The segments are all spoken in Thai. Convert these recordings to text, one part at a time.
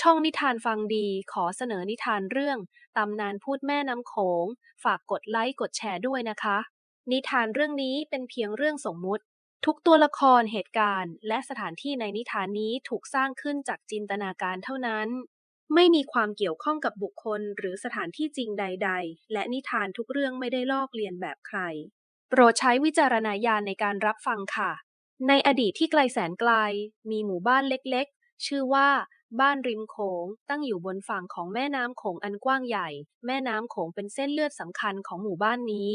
ช่องนิทานฟังดีขอเสนอนิทานเรื่องตำนานพูดแม่น้ำโขง ฝากกดไลค์กดแชร์ด้วยนะคะ นิทานเรื่องนี้เป็นเพียงเรื่องสมมุติ ทุกตัวละครเหตุการณ์ และสถานที่ในนิทานนี้ถูกสร้างขึ้นจากจินตนาการเท่านั้น ไม่มีความเกี่ยวข้องกับบุคคลหรือสถานที่จริงใด ๆ และนิทานทุกเรื่องไม่ได้ลอกเลียนแบบใคร โปรดใช้วิจารณญาณในการรับฟังค่ะ ในอดีตที่ไกลแสนไกล มีหมู่บ้านเล็กๆ ชื่อว่า บ้านริมโขงตั้งอยู่บนฝั่งของแม่น้ำโขงอันกว้างใหญ่ แม่น้ำโขงเป็นเส้นเลือดสำคัญของหมู่บ้านนี้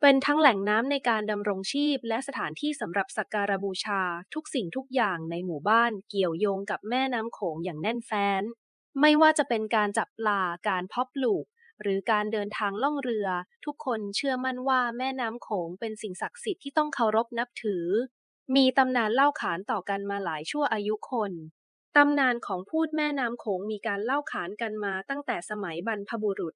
เป็นทั้งแหล่งน้ำในการดำรงชีพ และสถานที่สำหรับสักการบูชา ทุกสิ่งทุกอย่างในหมู่บ้านเกี่ยวโยงกับแม่น้ำโขงอย่างแน่นแฟ้น ไม่ว่าจะเป็นการจับปลา การเพาะปลูก หรือการเดินทางล่องเรือ ทุกคนเชื่อมั่นว่าแม่น้ำโขงเป็นสิ่งศักดิ์สิทธิ์ที่ต้องเคารพนับถือมีตำนานเล่าขานต่อกันมาหลายชั่วอายุคน ตำนานของพูดแม่น้ำโขงมีการเล่าขานกันมาตั้งแต่สมัยบรรพบุรุษ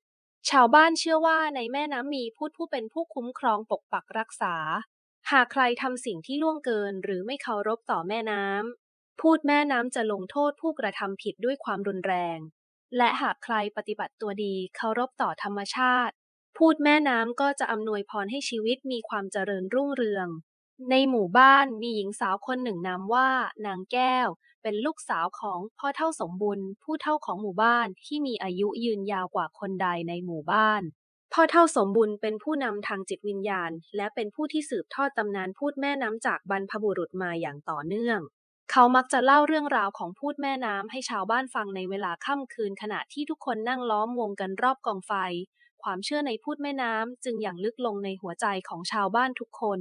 ชาวบ้านเชื่อว่าในแม่น้ำมีพูดผู้เป็นผู้คุ้มครองปกปักรักษา หากใครทำสิ่งที่ล่วงเกินหรือไม่เคารพต่อแม่น้ำพูดแม่น้ำจะลงโทษผู้กระทำผิดด้วยความรุนแรง และหากใครปฏิบัติตัวดีเคารพต่อธรรมชาติ พูดแม่น้ำก็จะอำนวยพรให้ชีวิตมีความเจริญรุ่งเรือง ในหมู่บ้านมีหญิงสาวคนหนึ่งนามว่านางแก้ว เป็นลูกสาวของพ่อเท่าสมบุญผู้เท่าของหมู่บ้านที่มีอายุยืนยาวกว่าคนใดในหมู่บ้าน พ่อเท่าสมบุญเป็นผู้นำทางจิตวิญญาณ และเป็นผู้ที่สืบทอดตำนานพูดแม่น้ำจากบรรพบุรุษมาอย่างต่อเนื่อง เขามักจะเล่าเรื่องราวของพูดแม่น้ำให้ชาวบ้านฟังในเวลาค่ำคืนขณะที่ทุกคนนั่งล้อมวงกันรอบกองไฟ ความเชื่อในพูดแม่น้ำจึงอย่างลึกลงในหัวใจของชาวบ้านทุกคน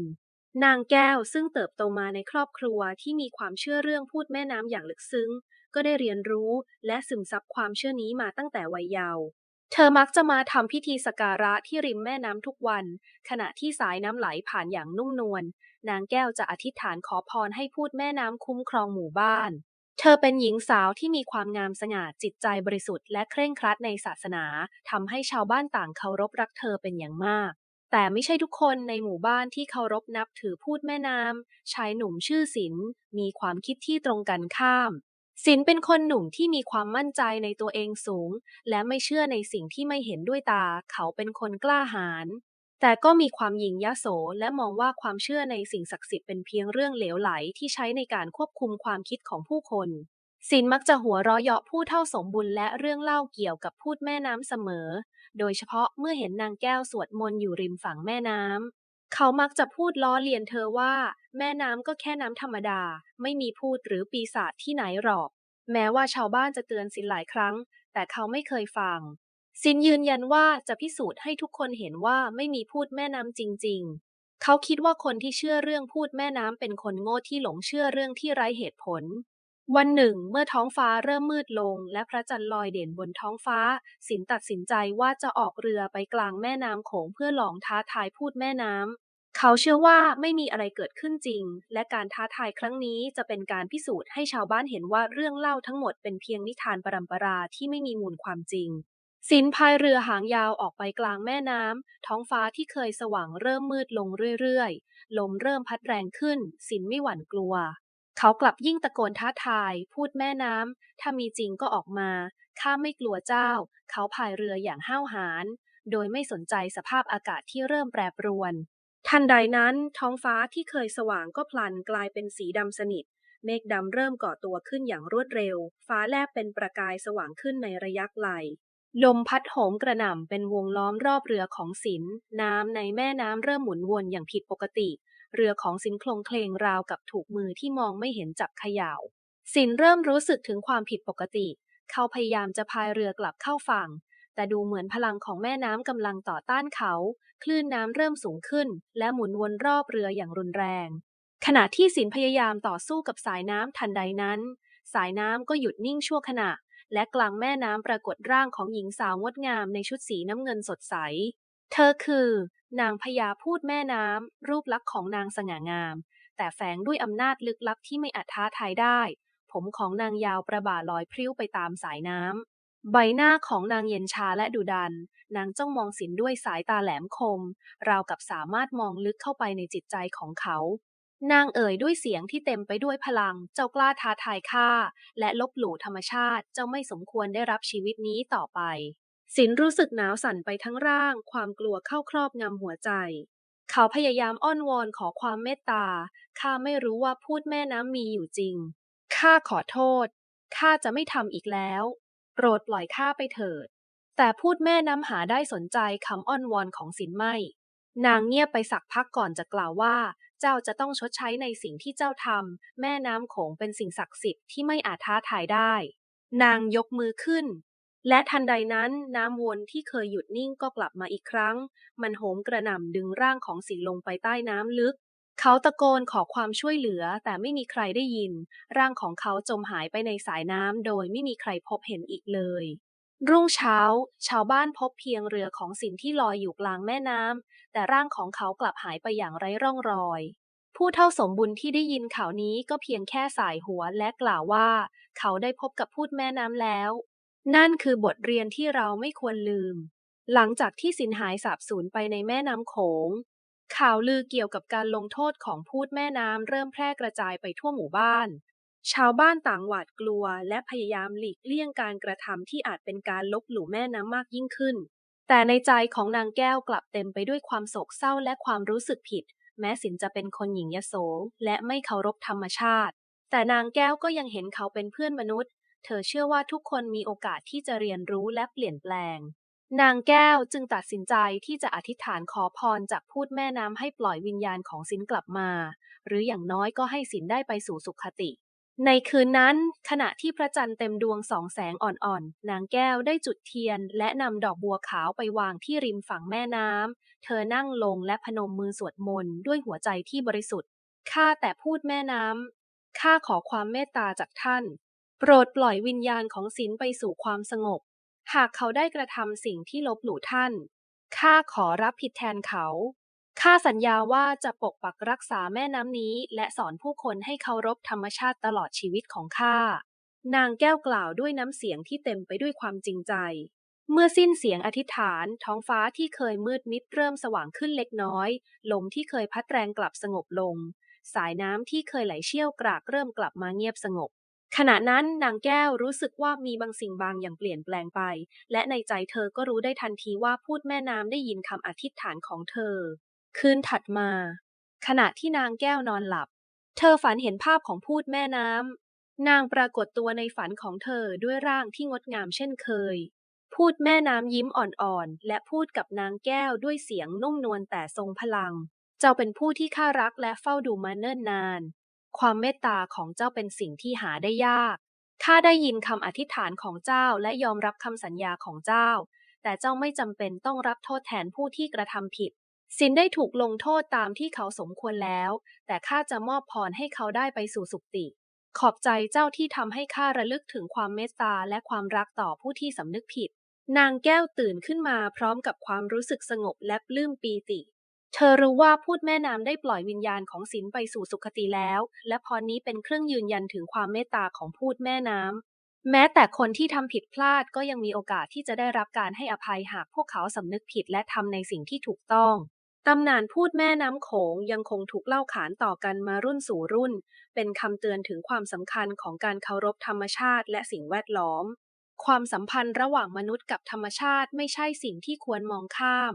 นางแก้วซึ่งเติบโตมาในครอบครัวที่มีความเชื่อเรื่องพูดแม่น้ำอย่างลึกซึ้ง ก็ได้เรียนรู้และซึมซับความเชื่อนี้มาตั้งแต่วัยเยาว์เธอมักจะมาทำพิธีสักการะที่ริมแม่น้ำทุกวัน ขณะที่สายน้ำไหลผ่านอย่างนุ่มนวลนางแก้วจะอธิษฐานขอพรให้พูดแม่น้ำคุ้มครองหมู่บ้าน เธอเป็นหญิงสาวที่มีความงามสง่าจิตใจบริสุทธิ์และเคร่งครัดในศาสนาทำให้ชาวบ้านต่างเคารพรักเธอเป็นอย่างมาก แต่ไม่ใช่ทุกคนในหมู่บ้านที่เคารพนับถือพูดแม่น้ำชายหนุ่มชื่อศิลมีความคิดที่ตรงกันข้ามศิลเป็นคนหนุ่มที่มีความมั่นใจในตัวเองสูง และไม่เชื่อในสิ่งที่ไม่เห็นด้วยตา เขาเป็นคนกล้าหาญแต่ก็มีความหยิ่งยโสและมองว่าความเชื่อในสิ่งศักดิ์สิทธิ์เป็นเพียงเรื่องเหลวไหลที่ใช้ในการควบคุมความคิดของผู้คน ศิลมักจะหัวเราะเยาะผู้เท่าสมบุญและเรื่องเล่าเกี่ยวกับพูดแม่น้ำเสมอ โดยเฉพาะเมื่อเห็นนางแก้วสวดมนต์อยู่ริมฝั่งแม่น้ำ เขามักจะพูดล้อเลียนเธอว่า แม่น้ำก็แค่น้ำธรรมดา ไม่มีพูดหรือปีศาจที่ไหนหรอก แม้ว่าชาวบ้านจะเตือนสินหลายครั้ง แต่เขาไม่เคยฟังสินยืนยันว่าจะพิสูจน์ให้ทุกคนเห็นว่าไม่มีพูดแม่น้ำจริง ๆ เขาคิดว่าคนที่เชื่อเรื่องพูดแม่น้ำเป็นคนโง่ที่หลงเชื่อเรื่องที่ไร้เหตุผล วันหนึ่ง เมื่อท้องฟ้าเริ่มมืดลง และพระจันทร์ลอยเด่นบนท้องฟ้า สินตัดสินใจว่าจะออกเรือไปกลางแม่น้ำโขงเพื่อลองท้าทายพูดแม่น้ำเขาเชื่อว่าไม่มีอะไรเกิดขึ้นจริง และการท้าทายครั้งนี้จะเป็นการพิสูจน์ให้ชาวบ้านเห็นว่าเรื่องเล่าทั้งหมดเป็นเพียงนิทานปรัมปราที่ไม่มีมูลความจริงสินพายเรือหางยาวออกไปกลางแม่น้ำท้องฟ้าที่เคยสว่างเริ่มมืดลงเรื่อยๆ ลมเริ่มพัดแรงขึ้น สินไม่หวั่นกลัว เขากลับยิ่งตะโกนท้าทาย พูดแม่น้ำ ถ้ามีจริงก็ออกมา ข้าไม่กลัวเจ้า เขาพายเรืออย่างห้าวหาญ โดยไม่สนใจสภาพอากาศที่เริ่มแปรปรวน ทันใดนั้น ท้องฟ้าที่เคยสว่างก็พลันกลายเป็นสีดำสนิท เมฆดำเริ่มก่อตัวขึ้นอย่างรวดเร็ว ฟ้าแลบเป็นประกายสว่างขึ้นในระยะไกล ลมพัดโหมกระหน่ำเป็นวงล้อมรอบเรือของศิลน้ำในแม่น้ำเริ่มหมุนวนอย่างผิดปกติ เรือของสินโคลงเคลงราวกับถูกมือที่มองไม่เห็นจับเขย่า สินเริ่มรู้สึกถึงความผิดปกติ เขาพยายามจะพายเรือกลับเข้าฝั่ง แต่ดูเหมือนพลังของแม่น้ำกำลังต่อต้านเขา คลื่นน้ำเริ่มสูงขึ้น และหมุนวนรอบเรืออย่างรุนแรง ขณะที่สินพยายามต่อสู้กับสายน้ำทันใดนั้น สายน้ำก็หยุดนิ่งชั่วขณะและกลางแม่น้ำปรากฏร่างของหญิงสาวงดงามในชุดสีน้ำเงินสดใส เธอคือนางพญาพูดแม่น้ำรูปลักษณ์ของนางสง่างาม แต่แฝงด้วยอำนาจลึกลับที่ไม่อาจท้าทายได้ ผมของนางยาวประบ่าลอยพริ้วไปตามสายน้ำ ใบหน้าของนางเย็นชาและดุดัน นางจ้องมองสินด้วยสายตาแหลมคม ราวกับสามารถมองลึกเข้าไปในจิตใจของเขา นางเอ่ยด้วยเสียงที่เต็มไปด้วยพลัง เจ้ากล้าท้าทายข้าและลบหลู่ธรรมชาติ เจ้าไม่สมควรได้รับชีวิตนี้ต่อไป สินรู้สึกหนาวสั่นไปทั้งร่าง ความกลัวเข้าครอบงำหัวใจ เขาพยายามอ้อนวอนขอความเมตตา ข้าไม่รู้ว่าพูดแม่น้ำมีอยู่จริง ข้าขอโทษ ข้าจะไม่ทำอีกแล้ว โปรดปล่อยข้าไปเถิด แต่พูดแม่น้ำหาได้สนใจคำอ้อนวอนของสินไม่ นางเงียบไปสักพักก่อนจะกล่าวว่า เจ้าจะต้องชดใช้ในสิ่งที่เจ้าทำ แม่น้ำโขงเป็นสิ่งศักดิ์สิทธิ์ที่ไม่อาจท้าทายได้ นางยกมือขึ้น และทันใดนั้นน้ำวนที่เคยหยุดนิ่งก็กลับมาอีกครั้ง มันโหมกระหน่ำดึงร่างของสินลงไปใต้น้ำลึก เขาตะโกนขอความช่วยเหลือแต่ไม่มีใครได้ยิน ร่างของเขาจมหายไปในสายน้ำโดยไม่มีใครพบเห็นอีกเลย รุ่งเช้า ชาวบ้านพบเพียงเรือของสินที่ลอยอยู่กลางแม่น้ำแต่ร่างของเขากลับหายไปอย่างไร้ร่องรอย ผู้เท่าสมบุญที่ได้ยินข่าวนี้ก็เพียงแค่สายหัวและกล่าวว่า เขาได้พบกับพูดแม่น้ำแล้ว นั่นคือบทเรียนที่เราไม่ควรลืม หลังจากที่สินหายสาบสูญไปในแม่น้ำโขง ข่าวลือเกี่ยวกับการลงโทษของพูดแม่น้ำเริ่มแพร่กระจายไปทั่วหมู่บ้าน ชาวบ้านต่างหวาดกลัวและพยายามหลีกเลี่ยงการกระทำที่อาจเป็นการลบหลู่แม่น้ำมากยิ่งขึ้น แต่ในใจของนางแก้วกลับเต็มไปด้วยความโศกเศร้าและความรู้สึกผิด แม้สินจะเป็นคนหญิงยโสและไม่เคารพธรรมชาติ แต่นางแก้วก็ยังเห็นเขาเป็นเพื่อนมนุษย์ เธอเชื่อว่าทุกคนมีโอกาสที่จะเรียนรู้และเปลี่ยนแปลง นางแก้วจึงตัดสินใจที่จะอธิษฐานขอพรจากพูดแม่น้ำให้ปล่อยวิญญาณของสินกลับมา หรืออย่างน้อยก็ให้สินได้ไปสู่สุขติ ในคืนนั้น ขณะที่พระจันทร์เต็มดวงสองแสงอ่อนๆ นางแก้วได้จุดเทียน และนำดอกบัวขาวไปวางที่ริมฝั่งแม่น้ำ เธอนั่งลงและพนมมือสวดมนต์ด้วยหัวใจที่บริสุทธิ์ข้าแต่พูดแม่น้ำข้าขอความเมตตาจากท่าน โปรดปล่อยวิญญาณของสินไปสู่ความสงบ หากเขาได้กระทำสิ่งที่ลบหลู่ท่าน ข้าขอรับผิดแทนเขา ข้าสัญญาว่าจะปกปักรักษาแม่น้ำนี้ และสอนผู้คนให้เคารพธรรมชาติตลอดชีวิตของข้า นางแก้วกล่าวด้วยน้ำเสียงที่เต็มไปด้วยความจริงใจ เมื่อสิ้นเสียงอธิษฐาน ท้องฟ้าที่เคยมืดมิดเริ่มสว่างขึ้นเล็กน้อย ลมที่เคยพัดแรงกลับสงบลง สายน้ำที่เคยไหลเชี่ยวกรากเริ่มกลับมาเงียบสงบ ขณะนั้นนางแก้วรู้สึกว่ามีบางสิ่งบางอย่างเปลี่ยนแปลงไป และในใจเธอก็รู้ได้ทันทีว่าพูดแม่น้ำได้ยินคำอธิษฐานของเธอ คืนถัดมา ขณะที่นางแก้วนอนหลับ เธอฝันเห็นภาพของพูดแม่น้ำนางปรากฏตัวในฝันของเธอด้วยร่างที่งดงามเช่นเคย พูดแม่น้ำยิ้มอ่อนๆ และพูดกับนางแก้วด้วยเสียงนุ่มนวลแต่ทรงพลัง เจ้าเป็นผู้ที่ข้ารักและเฝ้าดูมาเนิ่นนาน ความเมตตาของเจ้าเป็นสิ่งที่หาได้ยาก ข้าได้ยินคำอธิษฐานของเจ้าและยอมรับคำสัญญาของเจ้า แต่เจ้าไม่จำเป็นต้องรับโทษแทนผู้ที่กระทำผิด สินได้ถูกลงโทษตามที่เขาสมควรแล้ว แต่ข้าจะมอบพรให้เขาได้ไปสู่สุคติ ขอบใจเจ้าที่ทำให้ข้าระลึกถึงความเมตตาและความรักต่อผู้ที่สำนึกผิด นางแก้วตื่นขึ้นมาพร้อมกับความรู้สึกสงบและปลื้มปีติ เธอรู้ว่าพูดแม่น้ำได้ปล่อยวิญญาณของสินไปสู่สุคติแล้ว และพรนี้เป็นเครื่องยืนยันถึงความเมตตาของพูดแม่น้ำแม้แต่คนที่ทำผิดพลาดก็ยังมีโอกาสที่จะได้รับการให้อภัยหากพวกเขาสำนึกผิดและทำในสิ่งที่ถูกต้องตำนานพูดแม่น้ำโขงยังคงถูกเล่าขานต่อกันมารุ่นสู่รุ่น เป็นคำเตือนถึงความสำคัญของการเคารพธรรมชาติและสิ่งแวดล้อม ความสัมพันธ์ระหว่างมนุษย์กับธรรมชาติไม่ใช่สิ่งที่ควรมองข้าม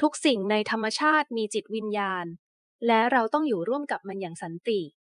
ทุกสิ่งในธรรมชาติมีจิตวิญญาณ และเราต้องอยู่ร่วมกับมันอย่างสันติ